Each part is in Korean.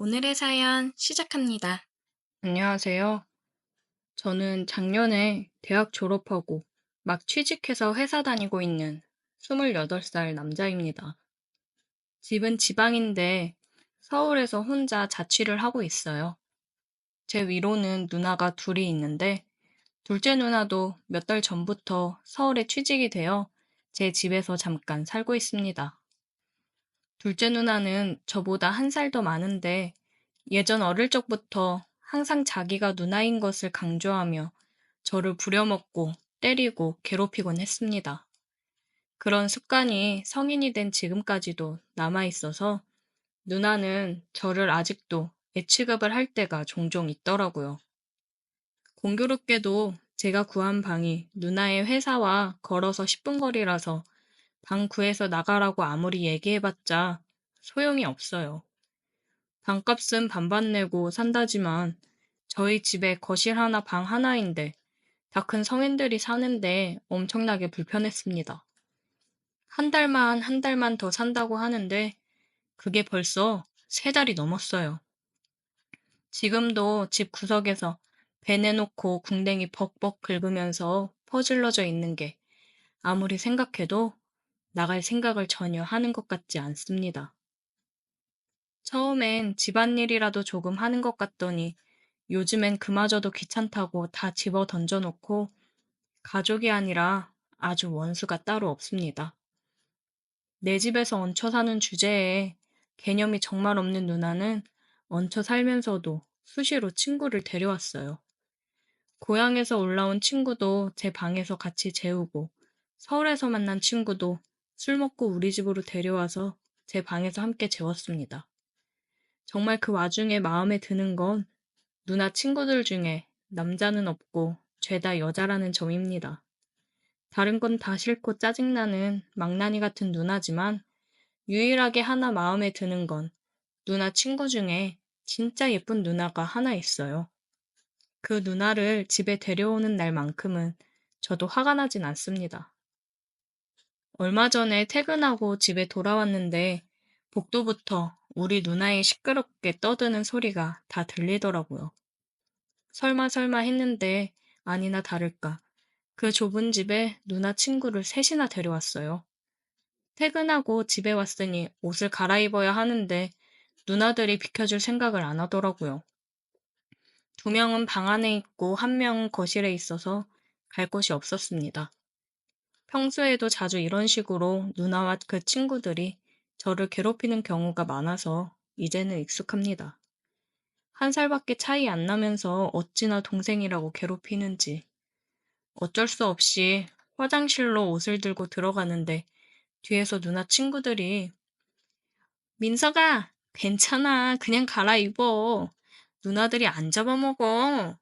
오늘의 사연 시작합니다. 안녕하세요. 저는 작년에 대학 졸업하고 막 취직해서 회사 다니고 있는 28살 남자입니다. 집은 지방인데 서울에서 혼자 자취를 하고 있어요. 제 위로는 누나가 둘이 있는데 둘째 누나도 몇 달 전부터 서울에 취직이 되어 제 집에서 잠깐 살고 있습니다. 둘째 누나는 저보다 한 살 더 많은데 예전 어릴 적부터 항상 자기가 누나인 것을 강조하며 저를 부려먹고 때리고 괴롭히곤 했습니다. 그런 습관이 성인이 된 지금까지도 남아 있어서 누나는 저를 아직도 애취급을 할 때가 종종 있더라고요. 공교롭게도 제가 구한 방이 누나의 회사와 걸어서 10분 거리라서 방 구해서 나가라고 아무리 얘기해봤자 소용이 없어요. 방값은 반반 내고 산다지만 저희 집에 거실 하나 방 하나인데 다 큰 성인들이 사는데 엄청나게 불편했습니다. 한 달만 한 달만 더 산다고 하는데 그게 벌써 세 달이 넘었어요. 지금도 집 구석에서 배 내놓고 궁뎅이 벅벅 긁으면서 퍼질러져 있는 게 아무리 생각해도 나갈 생각을 전혀 하는 것 같지 않습니다. 처음엔 집안일이라도 조금 하는 것 같더니 요즘엔 그마저도 귀찮다고 다 집어 던져놓고 가족이 아니라 아주 원수가 따로 없습니다. 내 집에서 얹혀 사는 주제에 개념이 정말 없는 누나는 얹혀 살면서도 수시로 친구를 데려왔어요. 고향에서 올라온 친구도 제 방에서 같이 재우고 서울에서 만난 친구도 술 먹고 우리 집으로 데려와서 제 방에서 함께 재웠습니다. 정말 그 와중에 마음에 드는 건 누나 친구들 중에 남자는 없고 죄다 여자라는 점입니다. 다른 건 다 싫고 짜증나는 망나니 같은 누나지만 유일하게 하나 마음에 드는 건 누나 친구 중에 진짜 예쁜 누나가 하나 있어요. 그 누나를 집에 데려오는 날만큼은 저도 화가 나진 않습니다. 얼마 전에 퇴근하고 집에 돌아왔는데 복도부터 우리 누나의 시끄럽게 떠드는 소리가 다 들리더라고요. 설마 설마 했는데 아니나 다를까 그 좁은 집에 누나 친구를 셋이나 데려왔어요. 퇴근하고 집에 왔으니 옷을 갈아입어야 하는데 누나들이 비켜줄 생각을 안 하더라고요. 두 명은 방 안에 있고 한 명은 거실에 있어서 갈 곳이 없었습니다. 평소에도 자주 이런 식으로 누나와 그 친구들이 저를 괴롭히는 경우가 많아서 이제는 익숙합니다. 한 살밖에 차이 안 나면서 어찌나 동생이라고 괴롭히는지. 어쩔 수 없이 화장실로 옷을 들고 들어가는데 뒤에서 누나 친구들이 민서가 괜찮아 그냥 갈아입어 누나들이 안 잡아먹어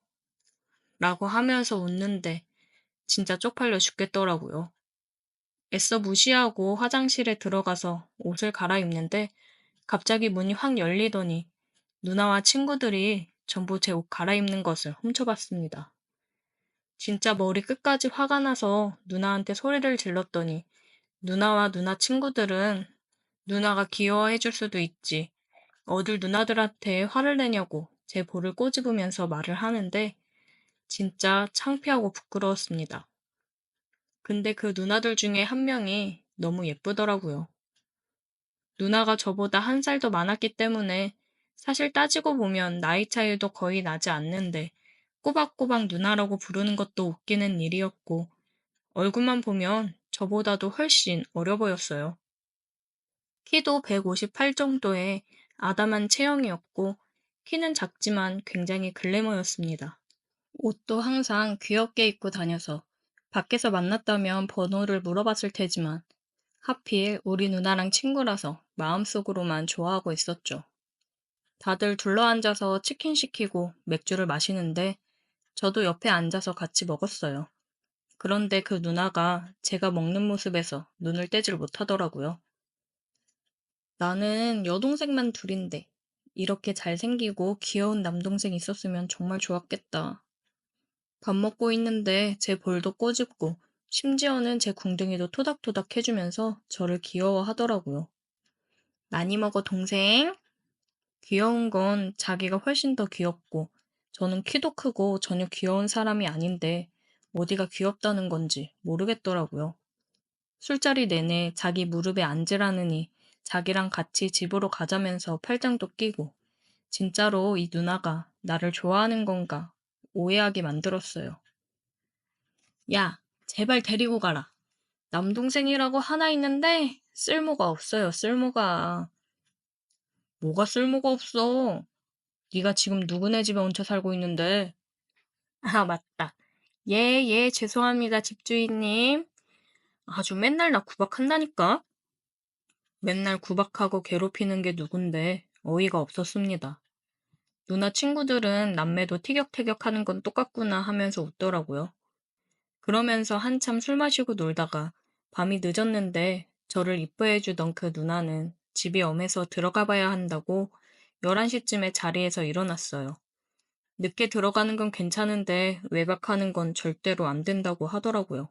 라고 하면서 웃는데 진짜 쪽팔려 죽겠더라고요. 애써 무시하고 화장실에 들어가서 옷을 갈아입는데 갑자기 문이 확 열리더니 누나와 친구들이 전부 제 옷 갈아입는 것을 훔쳐봤습니다. 진짜 머리 끝까지 화가 나서 누나한테 소리를 질렀더니 누나와 누나 친구들은 누나가 귀여워해줄 수도 있지. 어딜 누나들한테 화를 내냐고 제 볼을 꼬집으면서 말을 하는데 진짜 창피하고 부끄러웠습니다. 근데 그 누나들 중에 한 명이 너무 예쁘더라고요. 누나가 저보다 한 살 더 많았기 때문에 사실 따지고 보면 나이 차이도 거의 나지 않는데 꼬박꼬박 누나라고 부르는 것도 웃기는 일이었고 얼굴만 보면 저보다도 훨씬 어려 보였어요. 키도 158 정도의 아담한 체형이었고 키는 작지만 굉장히 글래머였습니다. 옷도 항상 귀엽게 입고 다녀서 밖에서 만났다면 번호를 물어봤을 테지만 하필 우리 누나랑 친구라서 마음속으로만 좋아하고 있었죠. 다들 둘러앉아서 치킨 시키고 맥주를 마시는데 저도 옆에 앉아서 같이 먹었어요. 그런데 그 누나가 제가 먹는 모습에서 눈을 떼질 못하더라고요. 나는 여동생만 둘인데 이렇게 잘생기고 귀여운 남동생 있었으면 정말 좋았겠다. 밥 먹고 있는데 제 볼도 꼬집고 심지어는 제 궁둥이도 토닥토닥 해주면서 저를 귀여워하더라고요. 많이 먹어 동생. 귀여운 건 자기가 훨씬 더 귀엽고, 저는 키도 크고 전혀 귀여운 사람이 아닌데, 어디가 귀엽다는 건지 모르겠더라고요. 술자리 내내 자기 무릎에 앉으라느니 자기랑 같이 집으로 가자면서 팔짱도 끼고, 진짜로 이 누나가 나를 좋아하는 건가 오해하게 만들었어요. 야, 제발 데리고 가라. 남동생이라고 하나 있는데 쓸모가 없어요, 쓸모가. 뭐가 쓸모가 없어? 네가 지금 누구네 집에 얹혀 살고 있는데. 아, 맞다. 예, 예, 죄송합니다, 집주인님. 아주 맨날 나 구박한다니까? 맨날 구박하고 괴롭히는 게 누군데 어이가 없었습니다. 누나 친구들은 남매도 티격태격 하는 건 똑같구나 하면서 웃더라고요. 그러면서 한참 술 마시고 놀다가 밤이 늦었는데 저를 이뻐해 주던 그 누나는 집이 엄해서 들어가 봐야 한다고 11시쯤에 자리에서 일어났어요. 늦게 들어가는 건 괜찮은데 외박하는 건 절대로 안 된다고 하더라고요.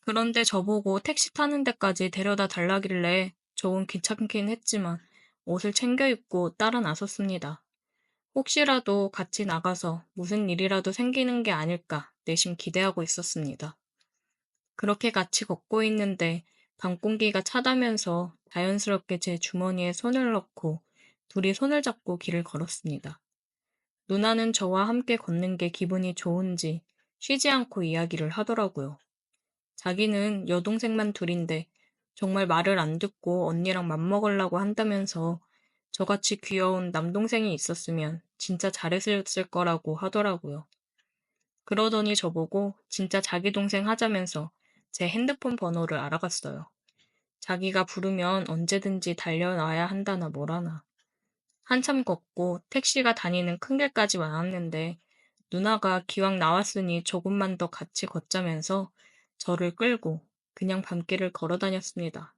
그런데 저보고 택시 타는 데까지 데려다 달라길래 조금 귀찮긴 했지만 옷을 챙겨 입고 따라 나섰습니다. 혹시라도 같이 나가서 무슨 일이라도 생기는 게 아닐까 내심 기대하고 있었습니다. 그렇게 같이 걷고 있는데 밤 공기가 차다면서 자연스럽게 제 주머니에 손을 넣고 둘이 손을 잡고 길을 걸었습니다. 누나는 저와 함께 걷는 게 기분이 좋은지 쉬지 않고 이야기를 하더라고요. 자기는 여동생만 둘인데 정말 말을 안 듣고 언니랑 맘먹으려고 한다면서 저같이 귀여운 남동생이 있었으면 진짜 잘했을 거라고 하더라고요. 그러더니 저보고 진짜 자기 동생 하자면서 제 핸드폰 번호를 알아갔어요. 자기가 부르면 언제든지 달려나야 한다나 뭐라나. 한참 걷고 택시가 다니는 큰 길까지 왔는데 누나가 기왕 나왔으니 조금만 더 같이 걷자면서 저를 끌고 그냥 밤길을 걸어 다녔습니다.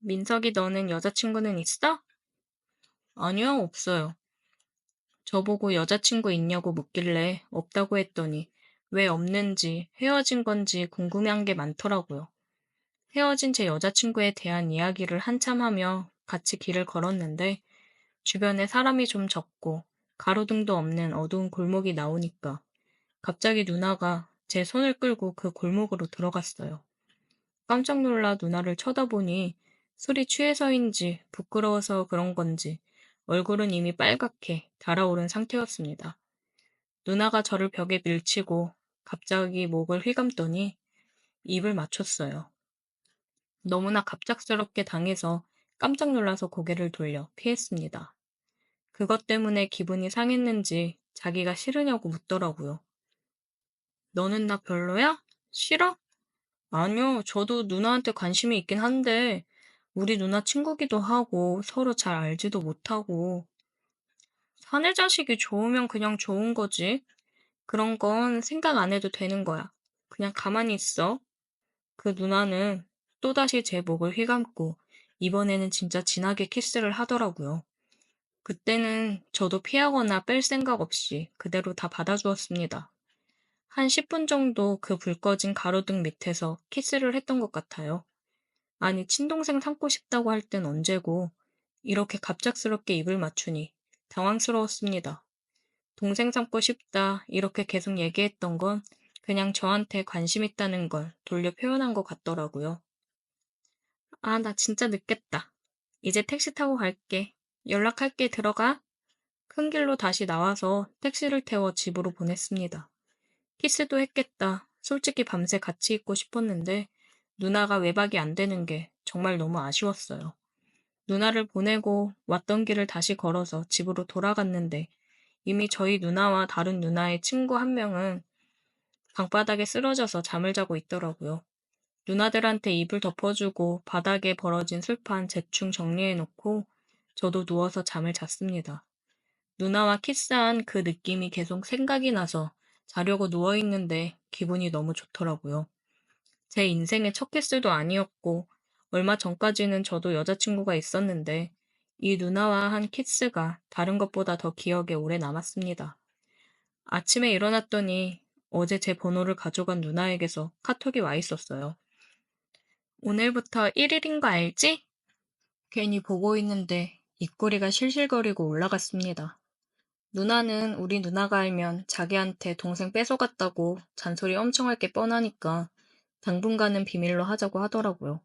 민석이 너는 여자친구는 있어? 아니요, 없어요. 저보고 여자친구 있냐고 묻길래 없다고 했더니 왜 없는지 헤어진 건지 궁금한 게 많더라고요. 헤어진 제 여자친구에 대한 이야기를 한참 하며 같이 길을 걸었는데 주변에 사람이 좀 적고 가로등도 없는 어두운 골목이 나오니까 갑자기 누나가 제 손을 끌고 그 골목으로 들어갔어요. 깜짝 놀라 누나를 쳐다보니 술이 취해서인지 부끄러워서 그런 건지 얼굴은 이미 빨갛게 달아오른 상태였습니다. 누나가 저를 벽에 밀치고 갑자기 목을 휘감더니 입을 맞췄어요. 너무나 갑작스럽게 당해서 깜짝 놀라서 고개를 돌려 피했습니다. 그것 때문에 기분이 상했는지 자기가 싫으냐고 묻더라고요. 너는 나 별로야? 싫어? 아니요, 저도 누나한테 관심이 있긴 한데, 우리 누나 친구기도 하고, 서로 잘 알지도 못하고. 사내 자식이 좋으면 그냥 좋은 거지. 그런 건 생각 안 해도 되는 거야. 그냥 가만히 있어. 그 누나는 또다시 제 목을 휘감고, 이번에는 진짜 진하게 키스를 하더라고요. 그때는 저도 피하거나 뺄 생각 없이 그대로 다 받아주었습니다. 한 10분 정도 그 불 꺼진 가로등 밑에서 키스를 했던 것 같아요. 아니, 친동생 삼고 싶다고 할 땐 언제고, 이렇게 갑작스럽게 입을 맞추니 당황스러웠습니다. 동생 삼고 싶다, 이렇게 계속 얘기했던 건 그냥 저한테 관심 있다는 걸 돌려 표현한 것 같더라고요. 아, 나 진짜 늦겠다. 이제 택시 타고 갈게. 연락할게, 들어가. 큰 길로 다시 나와서 택시를 태워 집으로 보냈습니다. 키스도 했겠다. 솔직히 밤새 같이 있고 싶었는데 누나가 외박이 안 되는 게 정말 너무 아쉬웠어요. 누나를 보내고 왔던 길을 다시 걸어서 집으로 돌아갔는데 이미 저희 누나와 다른 누나의 친구 한 명은 방바닥에 쓰러져서 잠을 자고 있더라고요. 누나들한테 입을 덮어주고 바닥에 벌어진 술판 대충 정리해놓고 저도 누워서 잠을 잤습니다. 누나와 키스한 그 느낌이 계속 생각이 나서 자려고 누워있는데 기분이 너무 좋더라고요. 제 인생의 첫 키스도 아니었고 얼마 전까지는 저도 여자친구가 있었는데 이 누나와 한 키스가 다른 것보다 더 기억에 오래 남았습니다. 아침에 일어났더니 어제 제 번호를 가져간 누나에게서 카톡이 와 있었어요. 오늘부터 1일인 거 알지? 괜히 보고 있는데 입꼬리가 실실거리고 올라갔습니다. 누나는 우리 누나가 알면 자기한테 동생 뺏어갔다고 잔소리 엄청 할 게 뻔하니까 당분간은 비밀로 하자고 하더라고요.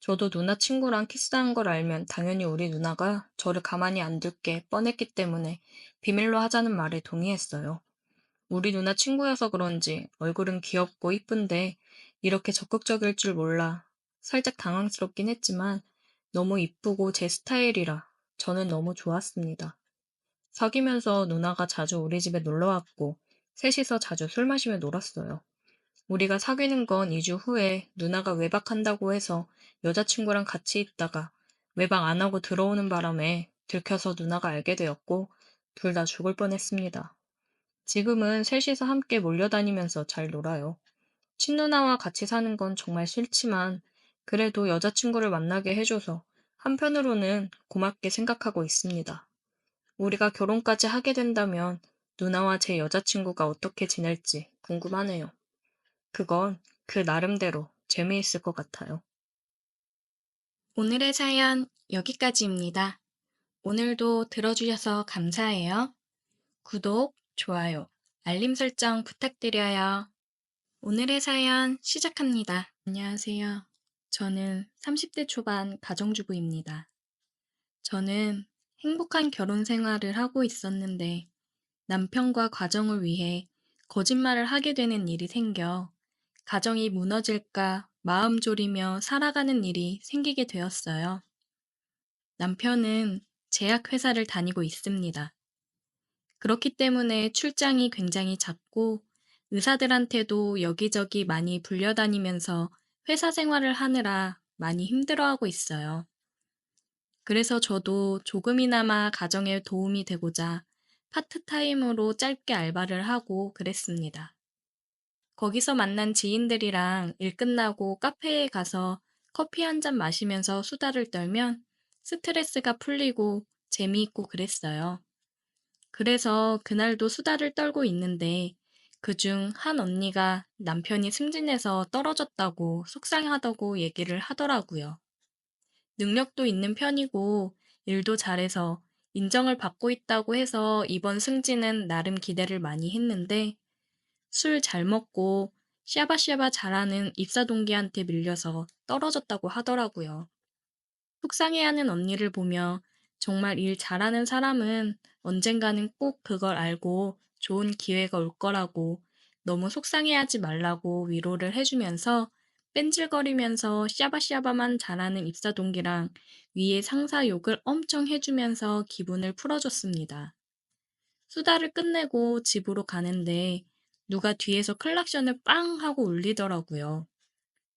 저도 누나 친구랑 키스한 걸 알면 당연히 우리 누나가 저를 가만히 안 둘게 뻔했기 때문에 비밀로 하자는 말에 동의했어요. 우리 누나 친구여서 그런지 얼굴은 귀엽고 이쁜데 이렇게 적극적일 줄 몰라 살짝 당황스럽긴 했지만 너무 이쁘고 제 스타일이라 저는 너무 좋았습니다. 사귀면서 누나가 자주 우리 집에 놀러 왔고 셋이서 자주 술 마시며 놀았어요. 우리가 사귀는 건 2주 후에 누나가 외박한다고 해서 여자친구랑 같이 있다가 외박 안 하고 들어오는 바람에 들켜서 누나가 알게 되었고 둘 다 죽을 뻔했습니다. 지금은 셋이서 함께 몰려다니면서 잘 놀아요. 친누나와 같이 사는 건 정말 싫지만 그래도 여자친구를 만나게 해줘서 한편으로는 고맙게 생각하고 있습니다. 우리가 결혼까지 하게 된다면 누나와 제 여자친구가 어떻게 지낼지 궁금하네요. 그건 그 나름대로 재미있을 것 같아요. 오늘의 사연 여기까지입니다. 오늘도 들어주셔서 감사해요. 구독, 좋아요, 알림 설정 부탁드려요. 오늘의 사연 시작합니다. 안녕하세요. 저는 30대 초반 가정주부입니다. 저는 행복한 결혼 생활을 하고 있었는데 남편과 가정을 위해 거짓말을 하게 되는 일이 생겨 가정이 무너질까 마음 졸이며 살아가는 일이 생기게 되었어요. 남편은 제약회사를 다니고 있습니다. 그렇기 때문에 출장이 굉장히 잦고 의사들한테도 여기저기 많이 불려다니면서 회사 생활을 하느라 많이 힘들어하고 있어요. 그래서 저도 조금이나마 가정에 도움이 되고자 파트타임으로 짧게 알바를 하고 그랬습니다. 거기서 만난 지인들이랑 일 끝나고 카페에 가서 커피 한 잔 마시면서 수다를 떨면 스트레스가 풀리고 재미있고 그랬어요. 그래서 그날도 수다를 떨고 있는데 그중 한 언니가 남편이 승진해서 떨어졌다고 속상하다고 얘기를 하더라고요. 능력도 있는 편이고 일도 잘해서 인정을 받고 있다고 해서 이번 승진은 나름 기대를 많이 했는데 술 잘 먹고 샤바샤바 잘하는 입사 동기한테 밀려서 떨어졌다고 하더라고요. 속상해하는 언니를 보며 정말 일 잘하는 사람은 언젠가는 꼭 그걸 알고 좋은 기회가 올 거라고 너무 속상해하지 말라고 위로를 해주면서 뺀질거리면서 샤바샤바만 잘하는 입사 동기랑 위에 상사 욕을 엄청 해주면서 기분을 풀어줬습니다. 수다를 끝내고 집으로 가는데 누가 뒤에서 클락션을 빵 하고 울리더라고요.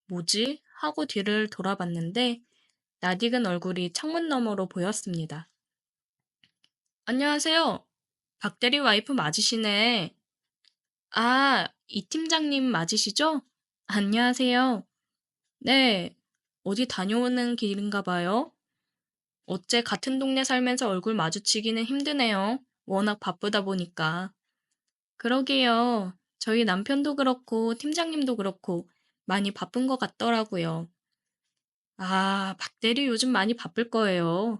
뭐지? 하고 뒤를 돌아봤는데 낯익은 얼굴이 창문 너머로 보였습니다. 안녕하세요. 박대리 와이프 맞으시네. 아, 이 팀장님 맞으시죠? 안녕하세요. 네, 어디 다녀오는 길인가 봐요. 어째 같은 동네 살면서 얼굴 마주치기는 힘드네요. 워낙 바쁘다 보니까. 그러게요. 저희 남편도 그렇고 팀장님도 그렇고 많이 바쁜 것 같더라고요. 아, 박 대리 요즘 많이 바쁠 거예요.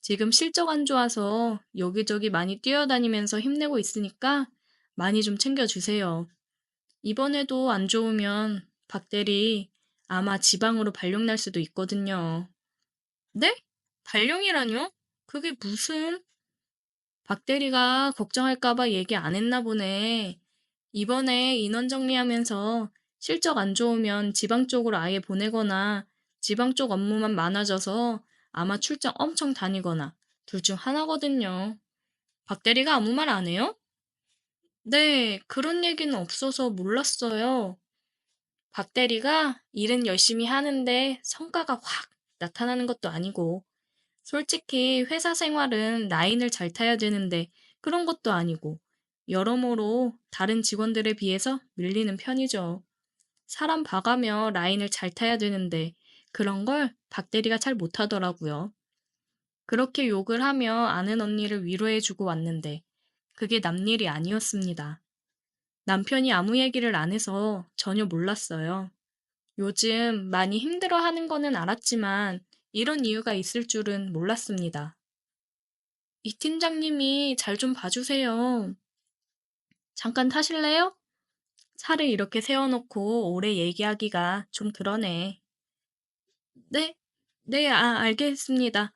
지금 실적 안 좋아서 여기저기 많이 뛰어다니면서 힘내고 있으니까 많이 좀 챙겨주세요. 이번에도 안 좋으면 박 대리 아마 지방으로 발령 날 수도 있거든요. 네? 발령이라뇨? 그게 무슨? 박 대리가 걱정할까봐 얘기 안 했나 보네. 이번에 인원 정리하면서 실적 안 좋으면 지방 쪽으로 아예 보내거나 지방 쪽 업무만 많아져서 아마 출장 엄청 다니거나 둘 중 하나거든요. 박 대리가 아무 말 안 해요? 네, 그런 얘기는 없어서 몰랐어요. 박 대리가 일은 열심히 하는데 성과가 확 나타나는 것도 아니고, 솔직히 회사 생활은 라인을 잘 타야 되는데 그런 것도 아니고, 여러모로 다른 직원들에 비해서 밀리는 편이죠. 사람 봐가며 라인을 잘 타야 되는데 그런 걸 박대리가 잘 못하더라고요. 그렇게 욕을 하며 아는 언니를 위로해주고 왔는데 그게 남 일이 아니었습니다. 남편이 아무 얘기를 안 해서 전혀 몰랐어요. 요즘 많이 힘들어 하는 거는 알았지만 이런 이유가 있을 줄은 몰랐습니다. 이 팀장님이 잘 좀 봐주세요. 잠깐 타실래요? 차를 이렇게 세워놓고 오래 얘기하기가 좀 그러네. 네? 네, 아, 알겠습니다.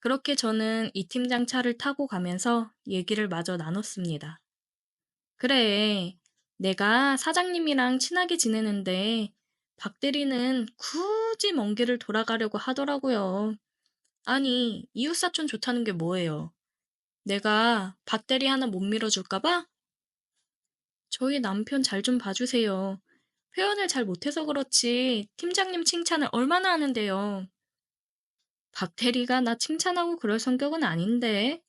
그렇게 저는 이 팀장 차를 타고 가면서 얘기를 마저 나눴습니다. 그래, 내가 사장님이랑 친하게 지내는데 박 대리는 굳이 먼 길을 돌아가려고 하더라고요. 아니, 이웃사촌 좋다는 게 뭐예요? 내가 박 대리 하나 못 밀어줄까 봐? 저희 남편 잘 좀 봐주세요. 표현을 잘 못해서 그렇지 팀장님 칭찬을 얼마나 하는데요. 박 대리가 나 칭찬하고 그럴 성격은 아닌데.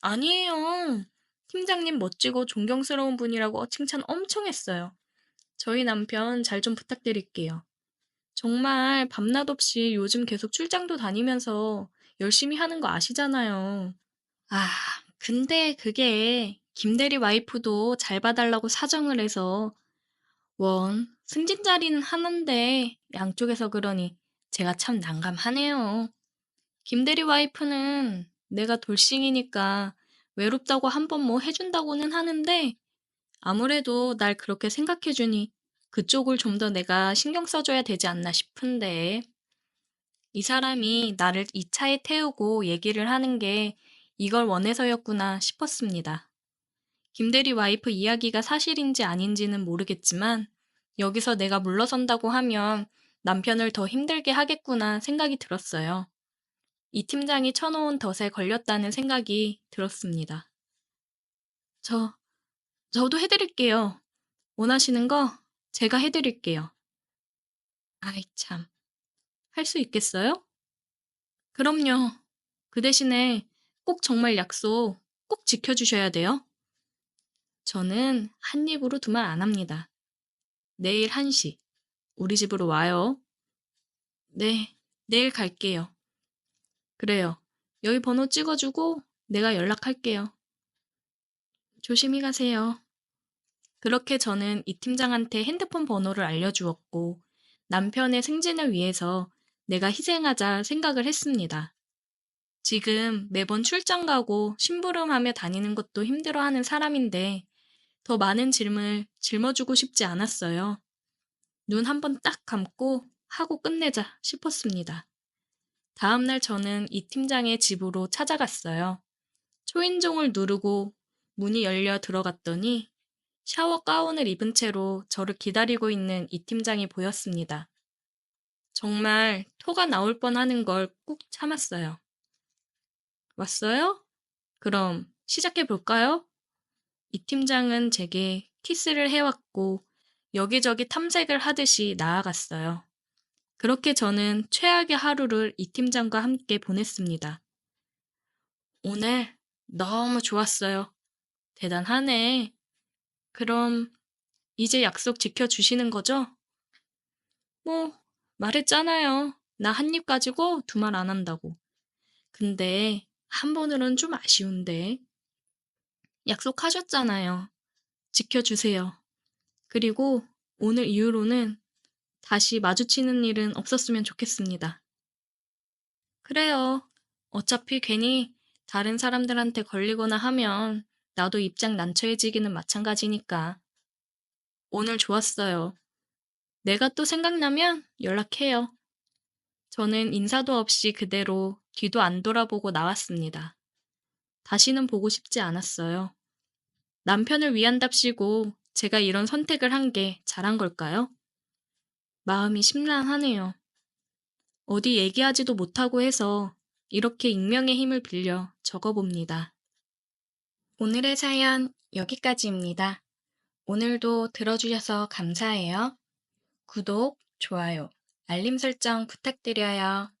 아니에요. 팀장님 멋지고 존경스러운 분이라고 칭찬 엄청 했어요. 저희 남편 잘 좀 부탁드릴게요. 정말 밤낮 없이 요즘 계속 출장도 다니면서 열심히 하는 거 아시잖아요. 아, 근데 그게 김대리 와이프도 잘 봐달라고 사정을 해서 원, 승진 자리는 하나인데 양쪽에서 그러니 제가 참 난감하네요. 김대리 와이프는 내가 돌싱이니까 외롭다고 한 번 뭐 해준다고는 하는데 아무래도 날 그렇게 생각해주니 그쪽을 좀 더 내가 신경 써줘야 되지 않나 싶은데 이 사람이 나를 이 차에 태우고 얘기를 하는 게 이걸 원해서였구나 싶었습니다. 김대리 와이프 이야기가 사실인지 아닌지는 모르겠지만 여기서 내가 물러선다고 하면 남편을 더 힘들게 하겠구나 생각이 들었어요. 이 팀장이 쳐놓은 덫에 걸렸다는 생각이 들었습니다. 저, 저도 해드릴게요. 원하시는 거 제가 해드릴게요. 아이, 참. 할 수 있겠어요? 그럼요. 그 대신에 꼭 정말 약속 꼭 지켜주셔야 돼요. 저는 한 입으로 두 말 안 합니다. 내일 1시, 우리 집으로 와요. 네, 내일 갈게요. 그래요. 여기 번호 찍어주고 내가 연락할게요. 조심히 가세요. 그렇게 저는 이 팀장한테 핸드폰 번호를 알려주었고 남편의 승진을 위해서 내가 희생하자 생각을 했습니다. 지금 매번 출장 가고 심부름하며 다니는 것도 힘들어하는 사람인데 더 많은 짐을 짊어주고 싶지 않았어요. 눈 한 번 딱 감고 하고 끝내자 싶었습니다. 다음날 저는 이 팀장의 집으로 찾아갔어요. 초인종을 누르고 문이 열려 들어갔더니 샤워 가운을 입은 채로 저를 기다리고 있는 이 팀장이 보였습니다. 정말 토가 나올 뻔 하는 걸 꾹 참았어요. 왔어요? 그럼 시작해 볼까요? 이 팀장은 제게 키스를 해왔고 여기저기 탐색을 하듯이 나아갔어요. 그렇게 저는 최악의 하루를 이 팀장과 함께 보냈습니다. 오늘 너무 좋았어요. 대단하네. 그럼 이제 약속 지켜주시는 거죠? 뭐, 말했잖아요. 나 한 입 가지고 두 말 안 한다고. 근데 한 번으로는 좀 아쉬운데. 약속하셨잖아요. 지켜주세요. 그리고 오늘 이후로는 다시 마주치는 일은 없었으면 좋겠습니다. 그래요. 어차피 괜히 다른 사람들한테 걸리거나 하면 나도 입장 난처해지기는 마찬가지니까. 오늘 좋았어요. 내가 또 생각나면 연락해요. 저는 인사도 없이 그대로 뒤도 안 돌아보고 나왔습니다. 다시는 보고 싶지 않았어요. 남편을 위한답시고 제가 이런 선택을 한 게 잘한 걸까요? 마음이 심란하네요. 어디 얘기하지도 못하고 해서 이렇게 익명의 힘을 빌려 적어봅니다. 오늘의 사연 여기까지입니다. 오늘도 들어주셔서 감사해요. 구독, 좋아요, 알림 설정 부탁드려요.